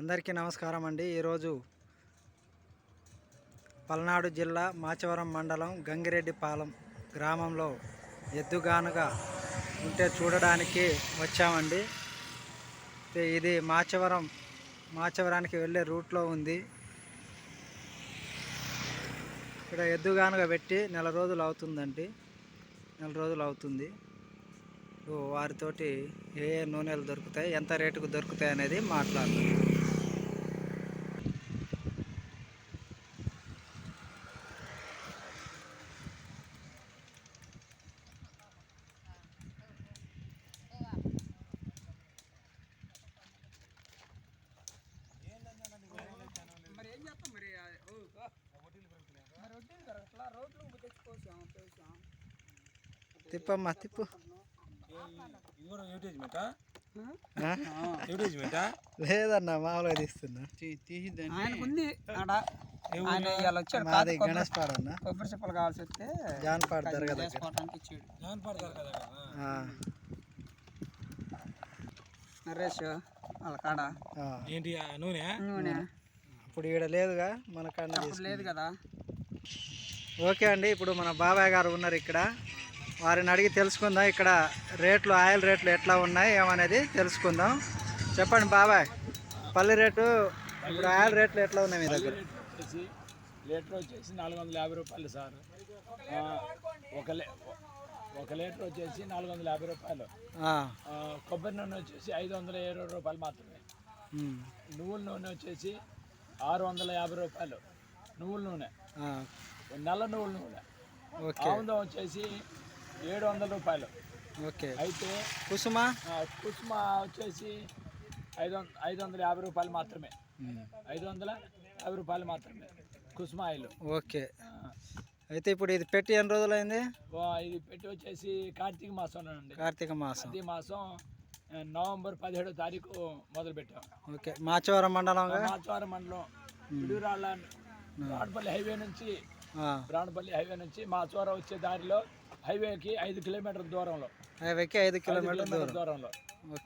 అందరికీ నమస్కారం అండి. ఈరోజు పల్నాడు జిల్లా మాచవరం మండలం గంగిరెడ్డిపాలెం గ్రామంలో ఎద్దుగానుగా ఉంటే చూడడానికి వచ్చామండి. ఇది మాచవరం మాచవరానికి వెళ్ళే రూట్లో ఉంది. ఇక్కడ ఎద్దుగానుగా పెట్టి నెల రోజులు అవుతుందండి. నెల రోజులు అవుతుంది. వారితోటి ఏ ఏ నూనెలు దొరుకుతాయి ఎంత రేటుకు దొరుకుతాయి అనేది మాట్లాడుతుంది తిప్పమ్మా తిప్పు. లేదన్నా మామూలుగా తీస్తున్నా. ఉంది మాది గణేష్ అన్న. కొబ్బరి చెప్పలు కావాల్సి వస్తే దర్గా జాన్ కదా ఆ, నరేష్ వాళ్ళ కాడ. ఏంటి ఆ నూనె? నూనె. ఇప్పుడు ఈడ లేదుగా మన కాడ అప్పుడు లేదు కదా. ఓకే అండి ఇప్పుడు మన బాబాయ్ గారు ఉన్నారు ఇక్కడ. వారిని అడిగి తెలుసుకుందాం ఇక్కడ రేట్లు ఆయిల్ రేట్లు ఎట్లా ఉన్నాయి ఏమనేది తెలుసుకుందాం. చెప్పండి బాబాయ్ పల్లి రేటు ఇప్పుడు ఆయిల్ రేట్లు ఎట్లా ఉన్నాయి మీ దగ్గర? లీటర్ వచ్చేసి నాలుగు వందల యాభై రూపాయలు సార్. ఒక లే ఒక లీటర్ వచ్చేసి నాలుగు వందల యాభై రూపాయలు. కొబ్బరి నూనె వచ్చేసి ఐదు వందల ఇరవై రూపాయలు మాత్రమే. నువ్వుల నూనె వచ్చేసి ఆరు వందల యాభై రూపాయలు. నువ్వుల నూనె. నల్ల నువ్వుల నూనె. ఓకే. ఆముదం వచ్చేసి ఏడు వందల రూపాయలు. ఓకే. అయితే కుసుమ? కుసుమ వచ్చేసి ఐదు వంద ఐదు వందల యాభై రూపాయలు మాత్రమే. ఐదు వందల యాభై రూపాయలు మాత్రమే కుసుమ ఆయిల్. ఓకే. అయితే ఇప్పుడు ఇది పెట్టి ఎన్ని రోజులైంది? ఇది పెట్టి వచ్చేసి కార్తీక మాసం అండి కార్తీక మాసం. కార్తీక మాసం నవంబర్ పదిహేడో తారీఖు మొదలు పెట్టాం ఓకే. మాచవరం మండలంగా? మాచవరం మండలం. పిడుగురాళ్ళ బ్రాణపల్లి హైవే నుంచి బ్రాణపల్లి హైవే నుంచి మాచవరం వచ్చే దారిలో హైవేకి ఐదు కిలోమీటర్ల దూరంలో. హైవేకి ఐదు దూరం. దూరంలో.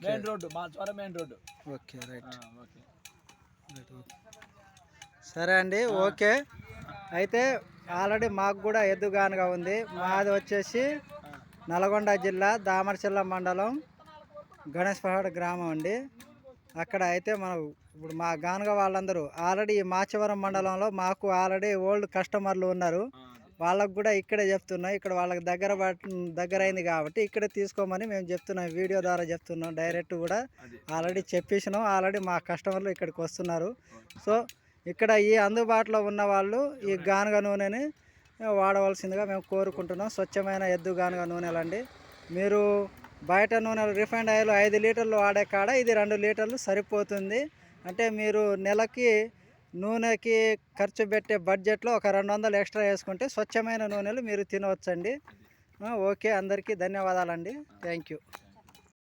Main road Machavaram main road. Okay right. Okay. సరే అండి ఓకే. అయితే ఆల్రెడీ మాకు కూడా ఎద్దుగానుగా ఉంది. మాది వచ్చేసి నల్గొండ జిల్లా దామరచిల్ల మండలం గణేష్పహాడ్ గ్రామం అండి. అక్కడ అయితే మనం ఇప్పుడు మా గానుగ వాళ్ళందరూ ఆల్రెడీ ఈ మాచవరం మండలంలో మాకు ఆల్రెడీ ఓల్డ్ కస్టమర్లు ఉన్నారు. వాళ్ళకు కూడా ఇక్కడే చెప్తున్నాం ఇక్కడ వాళ్ళకి దగ్గర దగ్గర అయింది కాబట్టి ఇక్కడే తీసుకోమని మేము చెప్తున్నాం వీడియో ద్వారా చెప్తున్నాం డైరెక్ట్ కూడా ఆల్రెడీ చెప్పేసినాం ఆల్రెడీ మా కస్టమర్లు ఇక్కడికి వస్తున్నారు. సో ఇక్కడ ఈ అందుబాటులో ఉన్న వాళ్ళు ఈ గానుగ నూనెని వాడవలసిందిగా మేము కోరుకుంటున్నాం. స్వచ్ఛమైన ఎద్దు గానుగ నూనెలండి. మీరు బయట నూనెలు రిఫైండ్ ఆయిల్ ఐదు లీటర్లు వాడే కాడ ఇది రెండు లీటర్లు సరిపోతుంది. అంటే మీరు నెలకి నూనెకి ఖర్చు పెట్టే బడ్జెట్లో ఒక రెండు వందలు ఎక్స్ట్రా వేసుకుంటే స్వచ్ఛమైన నూనెలు మీరు తినవచ్చండి. ఓకే అందరికీ ధన్యవాదాలండి. Thank you.